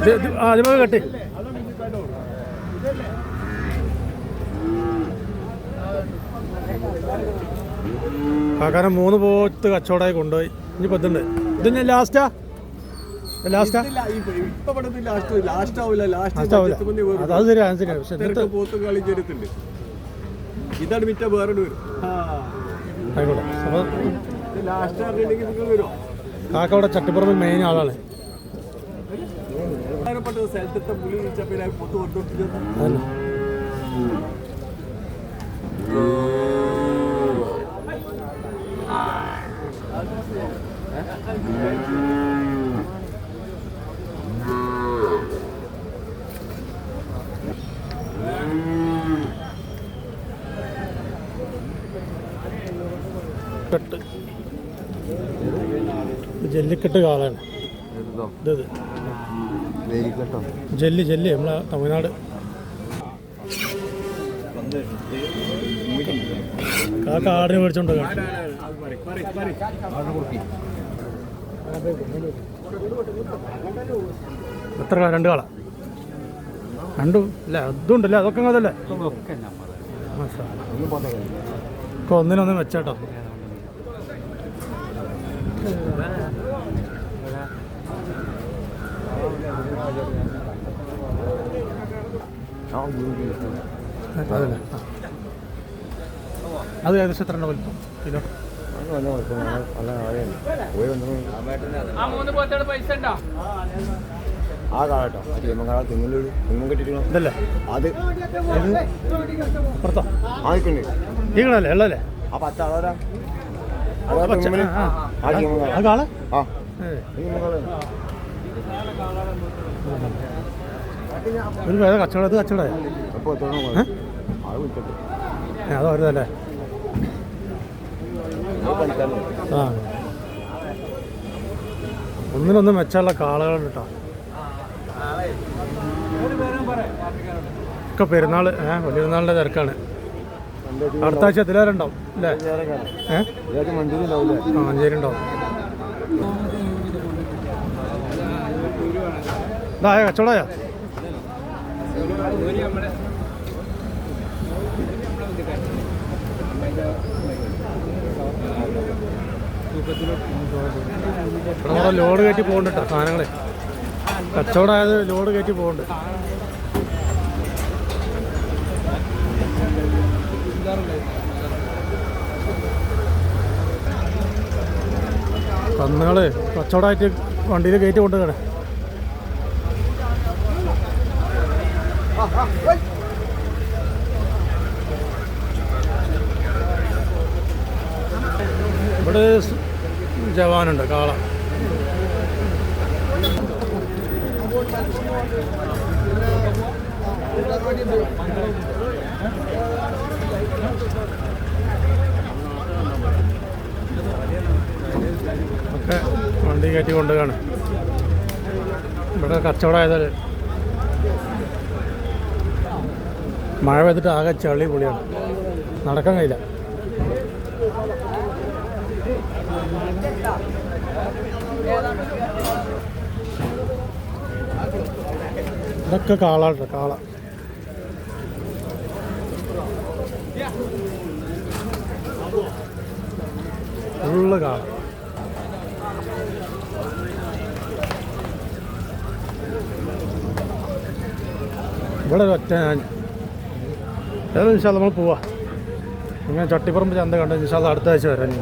ഇത് ഇത് ആദ്യമേ കെട്ടി മൂന്ന് പോത്ത് കച്ചവടമായി കൊണ്ടുപോയി. ഇനി പത്തുണ്ട് ഇത് ഞാൻ ലാസ്റ്റാ? ലാസ്റ്റാ ആവില്ല ലാസ്റ്റ് ആവില്ല പോത്തും കളി ചെരുത്തുണ്ട് ഇതാണ് മിറ്റ വേറെ വരും. ആയിക്കോട്ടെ. ലാസ്റ്റ് അറിയണമെങ്കിൽ നിങ്ങൾ വരുമോ കാക്ക അവിടെ മെയിൻ ആളാണ്. പ്രധാനപ്പെട്ട ജല്ലിക്കെട്ട് കാളാണ്. ഇത് ജെല്ലി ജെല്ലി നമ്മളെ തമിഴ്നാട്. കാക്ക ആടിനെ മേടിച്ചോണ്ട്. എത്ര കാള? രണ്ട് കാള? രണ്ടും അല്ല അതുണ്ടല്ലേ അതൊക്കെ അതല്ലേ ഒക്കെ ഒന്നിനൊന്നും വെച്ചേട്ടോ. അതല്ലേ. അത് ഏകദേശം എത്ര എണ്ണ വലിപ്പം? കിലോ? ആ കാട്ടോ. ചീമങ്കാള തെങ്ങിന്റെ തെങ്ങും കെട്ടിട്ടോ ഇതല്ലേ? അത് പുറത്തോ? ഉള്ളല്ലേ ആ പച്ച ആ. ആ, കാള? ഒരു വേറെ കച്ചവടം? അത് അത് വരുന്നല്ലേ ആ. ഒന്നിനൊന്നും മെച്ചമുള്ള കാളകളുണ്ട് കേട്ടോ. ഒക്കെ പെരുന്നാൾ ഏ വലിയ പെരുന്നാളിന്റെ തിരക്കാണ് അടുത്ത ആഴ്ച എത്തിലാരുണ്ടാവും അല്ലേ? ഏഹ് മഞ്ചേരി ഉണ്ടാവും. ഇതായ കച്ചവടമായോ ഇവിടെ ലോഡ് കയറ്റി പോകുന്നുണ്ട് കേട്ടോ സാധനങ്ങളെ. കച്ചവടമായത് ലോഡ് കയറ്റി പോകുന്നുണ്ട് കന്നുകൾ കച്ചവടമായിട്ട് വണ്ടിയിൽ കയറ്റി കൊണ്ടുപോകണേ ഇവിടെ ജവാനുണ്ട് കാള. ഒക്കെ വണ്ടി കയറ്റി കൊണ്ടുപോകാണ് ഇവിടെ കച്ചവടമായത് മഴ പെയ്തിട്ട് ആകെ ചളി പൊളിയാണ്. നടക്കാൻ കഴിയില്ല. ഇതൊക്കെ കാളാട്ടോ കാള. ഫുള്ള് കാള. ഇവിടെ ഒരു ഒറ്റ ഏതായാലും നിമിഷം നമ്മൾ പോവാ ഇങ്ങനെ ചട്ടിപ്പറമ്പ് ചന്ത കണ്ട് നിമിഷം അടുത്ത ആഴ്ച വരാം ഇനി.